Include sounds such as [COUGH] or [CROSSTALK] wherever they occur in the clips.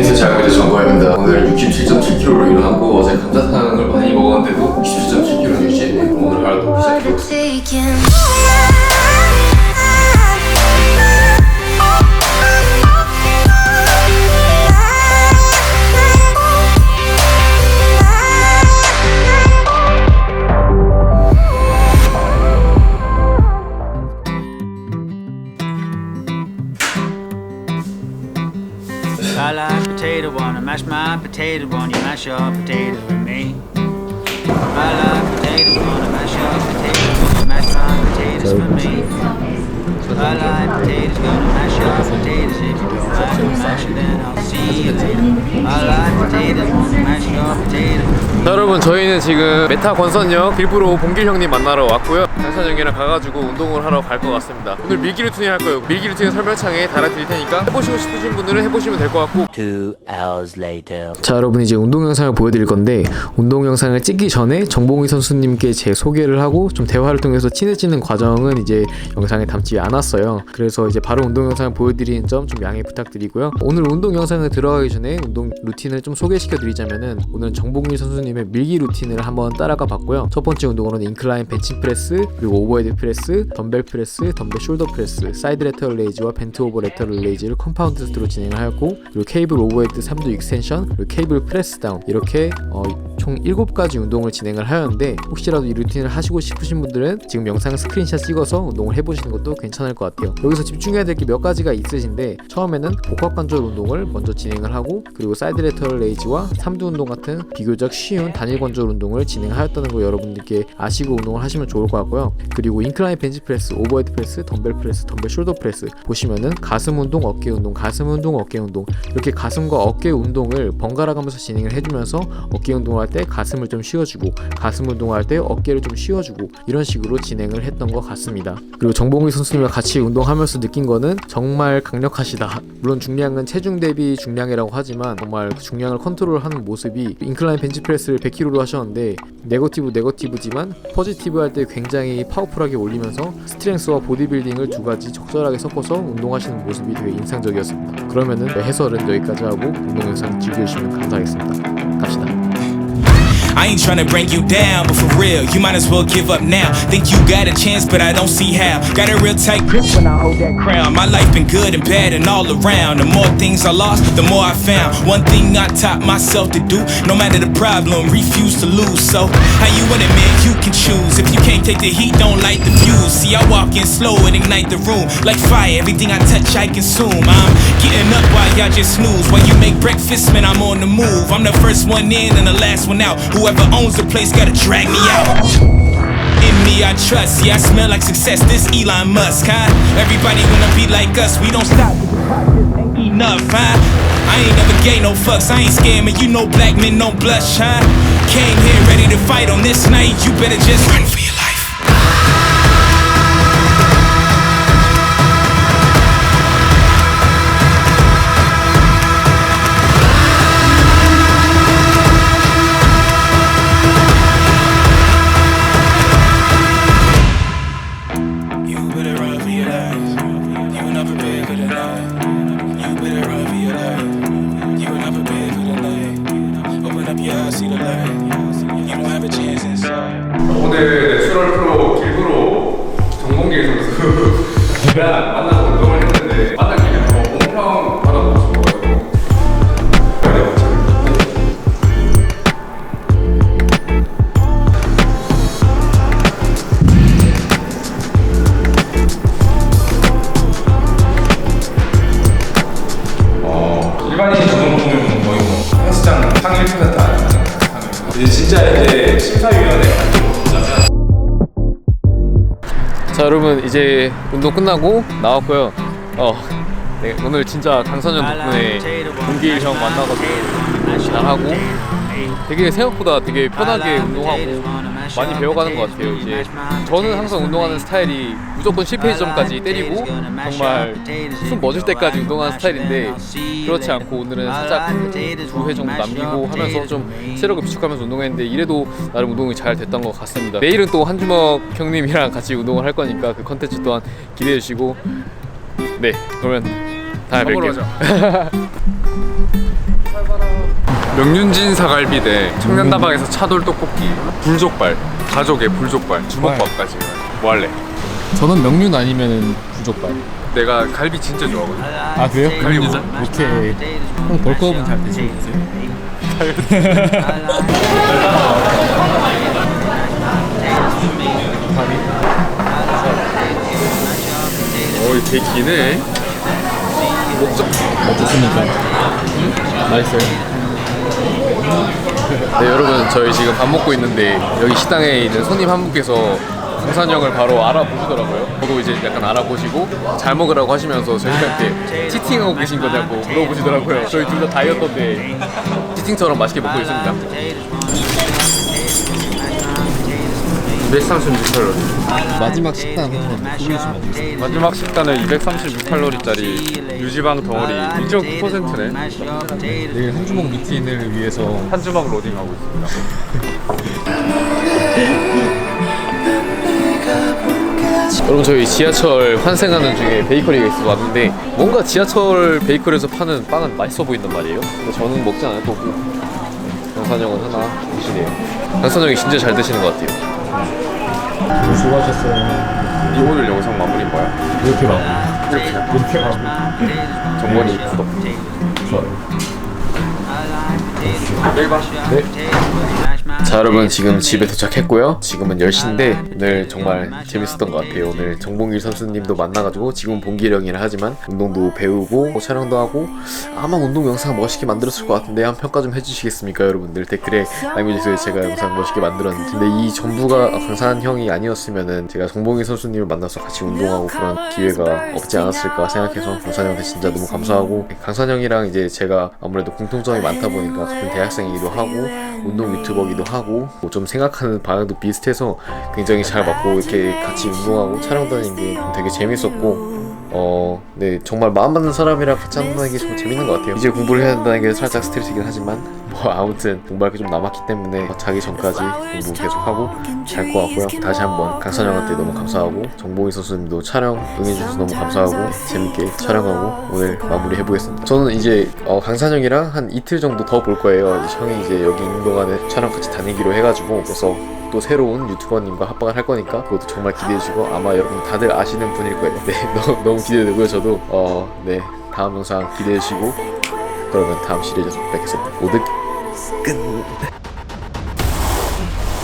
테니스 장비대 정보입니다. 오늘 67.7kg로 일어났고 어제 감자탕을 많이 먹었는데도 67.7kg 유지했네. 오늘 하루도. I mash my potato, wanna mash your potato with me. 저희는 지금 메타 권선역 일부러 봉길 형님 만나러 왔고요. 강산 형이랑 가가지고 운동을 하러 갈 것 같습니다. 오늘 밀기 루틴을 할 거예요. 밀기 루틴 설명창에 달아드릴 테니까 해보시고 싶으신 분들은 해보시면 될 것 같고. Two hours later. 자 여러분 이제 운동 영상을 보여드릴 건데 운동 영상을 찍기 전에 정봉희 선수님께 제 소개를 하고 좀 대화를 통해서 친해지는 과정은 이제 영상에 담지 않았어요. 그래서 이제 바로 운동 영상을 보여드리는 점 좀 양해 부탁드리고요. 오늘 운동 영상에 들어가기 전에 운동 루틴을 좀 소개시켜 드리자면은 오늘 정봉희 선수님의 밀기 루틴 을 한번 따라가 봤고요. 첫 번째 운동으로는 인클라인 벤치 프레스 그리고 오버헤드 프레스 덤벨 프레스 덤벨 숄더 프레스 사이드 레터럴 레이즈와 벤트 오버 레터럴 레이즈를 컴파운드 세트로 진행을 하고 그리고 케이블 오버헤드 3도 익스텐션 그리고 케이블 프레스 다운 이렇게 어, 총 7가지 운동을 진행을 하였는데 혹시라도 이 루틴을 하시고 싶으신 분들은 지금 영상 스크린샷 찍어서 운동을 해보시는 것도 괜찮을 것 같아요. 여기서 집중해야 될 게 몇 가지가 있으신데 처음에는 복합관절 운동을 먼저 진행을 하고 그리고 사이드 레터럴 레이즈와 3두 운동 같은 비교적 쉬운 단일 관절 운동을 진행하였다는 거 여러분들께 아시고 운동을 하시면 좋을 것 같고요. 그리고 인클라인 벤치 프레스, 오버헤드 프레스, 덤벨 프레스, 덤벨 숄더 프레스 보시면은 가슴 운동, 어깨 운동, 가슴 운동, 어깨 운동 이렇게 가슴과 어깨 운동을 번갈아 가면서 진행을 해주면서 어깨 운동을 할때 가슴을 좀 쉬어주고 가슴 운동할 때 어깨를 좀 쉬어주고 이런 식으로 진행을 했던 것 같습니다. 그리고 정봉희 선수님과 같이 운동하면서 느낀 거는 정말 강력하시다. 물론 중량은 체중 대비 중량이라고 하지만 정말 그 중량을 컨트롤하는 모습이 인클라인 벤치 프레스를 100kg로 하셨는데 네거티브 네거티브지만 포지티브 할 때 굉장히 파워풀하게 올리면서 스트렝스와 보디빌딩을 두 가지 적절하게 섞어서 운동하시는 모습이 되게 인상적이었습니다. 그러면은 네, 해설은 여기까지 하고 운동 영상 즐겨주시면 감사하겠습니다. 갑시다. I ain't tryna bring you down, but for real, you might as well give up now. Think you got a chance, but I don't see how. Got a real tight grip when I hold that crown. My life been good and bad and all around. The more things I lost, the more I found. One thing I taught myself to do, no matter the problem, refuse to lose. So, how you want it, man? You can choose. If you can't take the heat, don't light the fuse. See, I walk in slow and ignite the room. Like fire, everything I touch, I consume. I'm getting up while y'all just snooze. While you make breakfast, man, I'm on the move. I'm the first one in and the last one out. Whoever owns the place gotta drag me out. In me, I trust. Yeah, I smell like success. This Elon Musk, huh? Everybody wanna be like us. We don't stop. ain't Enough, huh? I ain't never gay no fucks. I ain't man. You know black men don't blush, huh? Came here ready to fight on this night. You better just run for your life. 오늘 내추럴 프로 길구로 정봉길 선수가 여러분 이제 운동 끝나고 나왔고요. 어, 네, 오늘 진짜 강선현 덕분에 동길 형 만나가지고 지나하고 되게 생각보다 되게 편하게 운동하고 많이 배워가는 것 같아요. 이제 저는 항상 운동하는 스타일이 무조건 실패 지점까지 때리고 정말 숨 멎을 때까지 운동하는 스타일인데 그렇지 않고 오늘은 살짝 두 회 정도 남기고 하면서 좀 체력을 비축하면서 운동했는데 이래도 나름 운동이 잘 됐던 것 같습니다. 내일은 또 한주먹 형님이랑 같이 운동을 할 거니까 그 컨텐츠 또한 기대해 주시고 네 그러면 다음에 뵐게요. [LAUGHS] 명륜진 사갈비 대 청년다방에서 차돌 떡볶이 불족발 가족의 불족발 주먹밥까지 뭐 할래? 저는 명륜 아니면 부족발. 내가 갈비 진짜 좋아하거든 아 그래요? 갈비 오케이. 형 벌크업은 잘 되시고 계세요? 어이 되게 기네 어떻습니까? 맛있어요? 네 여러분 저희 지금 밥 먹고 있는데 여기 식당에 있는 손님 한 분께서 강산 형을 바로 알아보시더라고요. 저도 이제 약간 알아보시고 잘 먹으라고 하시면서 저희한테 치팅하고 계신 거냐고 물어보시더라고요. 저희 둘 다 다이어트인데 치팅처럼 맛있게 먹고 있습니다 236칼로리. 마지막 식단 한번 소개해주시면 되겠습니다. 마지막 식단은 236칼로리짜리 유지방 덩어리 2.9%네. 내일 한 주먹 루틴을 위해서 한 주먹 로딩하고 있습니다. [LAUGHS] 여러분 저희 지하철 환승하는 중에 베이커리가 있어서 왔는데 뭔가 지하철 베이커리에서 파는 빵은 맛있어 보인단 말이에요. 근데 저는 먹지 않을 거고. 강산 형은 하나 드시네요. 강산 형이 진짜 잘 드시는 것 같아요 수고하셨어요. 이 오늘 영상 마무리 뭐야? 이렇게 막 이렇게. 이렇게 막 정권이 구독 자 여러분 지금 집에 도착했고요. 지금은 10시인데 오늘 정말 재밌었던 것 같아요. 오늘 정봉길 선수님도 만나가지고 지금은 봉기령이라 하지만 운동도 배우고 뭐 촬영도 하고 아마 운동 영상 멋있게 만들었을 것 같은데 한 평가 좀 해주시겠습니까 여러분들? 댓글에 남겨주세요 제가 영상 멋있게 만들었는데 근데 이 전부가 강산 형이 아니었으면은 제가 정봉길 선수님을 만나서 같이 운동하고 그런 기회가 없지 않았을까 생각해서 강산 형한테 진짜 너무 감사하고 강산 형이랑 이제 제가 아무래도 공통점이 많다 보니까 같은 대학생이기도 하고 운동 유튜버기도 하고 뭐 좀 생각하는 방향도 비슷해서 굉장히 잘 맞고 이렇게 같이 운동하고 촬영 다니는 게 되게 재밌었고 어, 네 정말 마음 맞는 사람이랑 같이 한다는 게 정말 재밌는 것 같아요. 이제 공부를 해야 한다는 게 살짝 스트레스긴 하지만 뭐 아무튼 공부할 게 좀 남았기 때문에 자기 전까지 공부 계속하고 잘 것 같고요. 다시 한번 강선 형한테 너무 감사하고 정봉희 선수님도 촬영 응해주셔서 너무 감사하고 재밌게 촬영하고 오늘 마무리 해보겠습니다. 저는 이제 어, 강산 형이랑 한 이틀 정도 더 볼 거예요. 형이 이제 여기 있는 동안에 촬영 같이 다니기로 해가지고 그래서 또 새로운 유튜버님과 합방을 할 거니까 그것도 정말 기대해주고 아마 여러분 다들 아시는 분일 거예요. [LAUGHS] 네, 너무, 너무 기대되고요. 저도 어, 네 다음 영상 기대해주시고 그러면 다음 시리즈에서 뵙겠습니다. 오득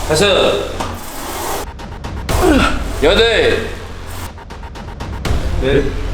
다섯 여덟 넷